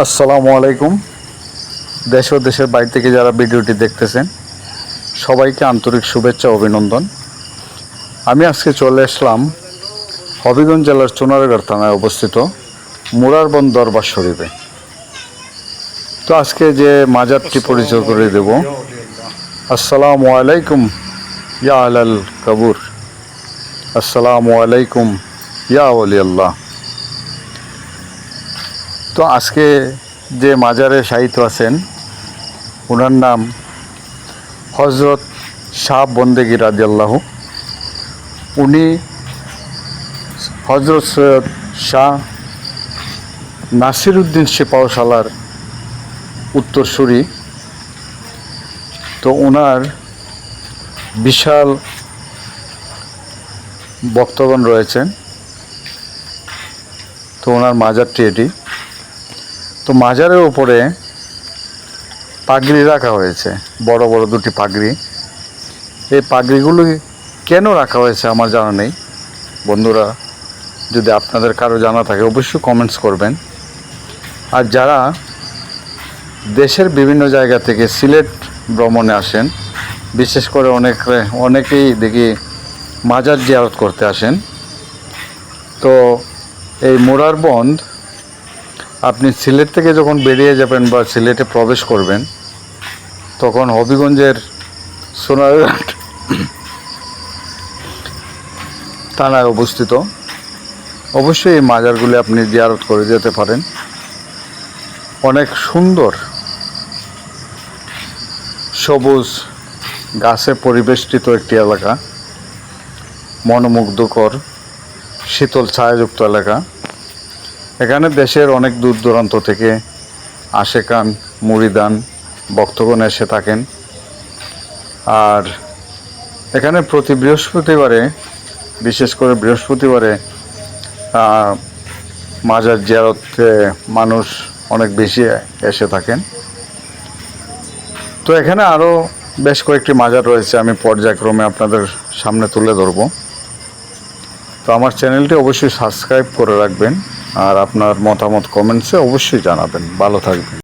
আসসালামু আলাইকুম। দেশ ও দেশের বাইরে থেকে যারা ভিডিওটি দেখতেছেন, সবাইকে আন্তরিক শুভেচ্ছা অভিনন্দন। আমি আজকে চলে আসলাম হবিগঞ্জ জেলার চুনারগড় থানায় অবস্থিত মুরারবন দরবার শরীফে। তো আজকে যে মাজারটি পরিচয় করে দেব, আসসালামু আলাইকুম ইয়া আলাল কাবুর। আসসালামু আলাইকুম ইয়া আল্লাহ তো আজকে যে মাজারে সাহিত্য আছেন ওনার নাম হজরত শাহ বন্দেগি রাজিয়াল্লাহ উনি হজরত সৈয়দ শাহ নাসিরুদ্দিন সিপাহশালার উত্তরসূরি। তো ওনার বিশাল বক্তগণ রয়েছেন। তো ওনার মাজারটি এটি। তো মাজারের উপরে পাগড়ি রাখা হয়েছে, বড় বড় দুটি পাগড়ি। এই পাগড়িগুলো কেন রাখা হয়েছে আমার জানা নেই। বন্ধুরা, যদি আপনাদের কারও জানা থাকে, অবশ্যই কমেন্টস করবেন। আর যারা দেশের বিভিন্ন জায়গা থেকে সিলেট ভ্রমণে আসেন, বিশেষ করে অনেক, অনেকেই দেখি মাজার জিয়ারত করতে আসেন। তো এই মোরার বন্ধ আপনি সিলেট থেকে যখন বেরিয়ে যাবেন বা সিলেটে প্রবেশ করবেন, তখন হবিগঞ্জের সোনারঘাট থানায় অবস্থিত। অবশ্যই এই মাজারগুলি আপনি জিয়ারত করে যেতে পারেন। অনেক সুন্দর সবুজ গাছে পরিবেষ্টিত একটি এলাকা, মনোমুগ্ধকর, শীতল ছায়াযুক্ত এলাকা। এখানে দেশের অনেক দূর দূরান্ত থেকে আশেকান, মুড়িদান, ভক্তগণ এসে থাকেন। আর এখানে প্রতি বৃহস্পতিবারে, বিশেষ করে বৃহস্পতিবারে মাজার জিয়ারতে মানুষ অনেক বেশি এসে থাকেন। তো এখানে আরও বেশ কয়েকটি মাজার রয়েছে, আমি পর্যায়ক্রমে আপনাদের সামনে তুলে ধরবো। তো আমার চ্যানেলটি অবশ্যই সাবস্ক্রাইব করে রাখবেন। আর আপনার মতামত কমেন্টসে অবশ্যই জানাবেন। ভালো থাকবেন।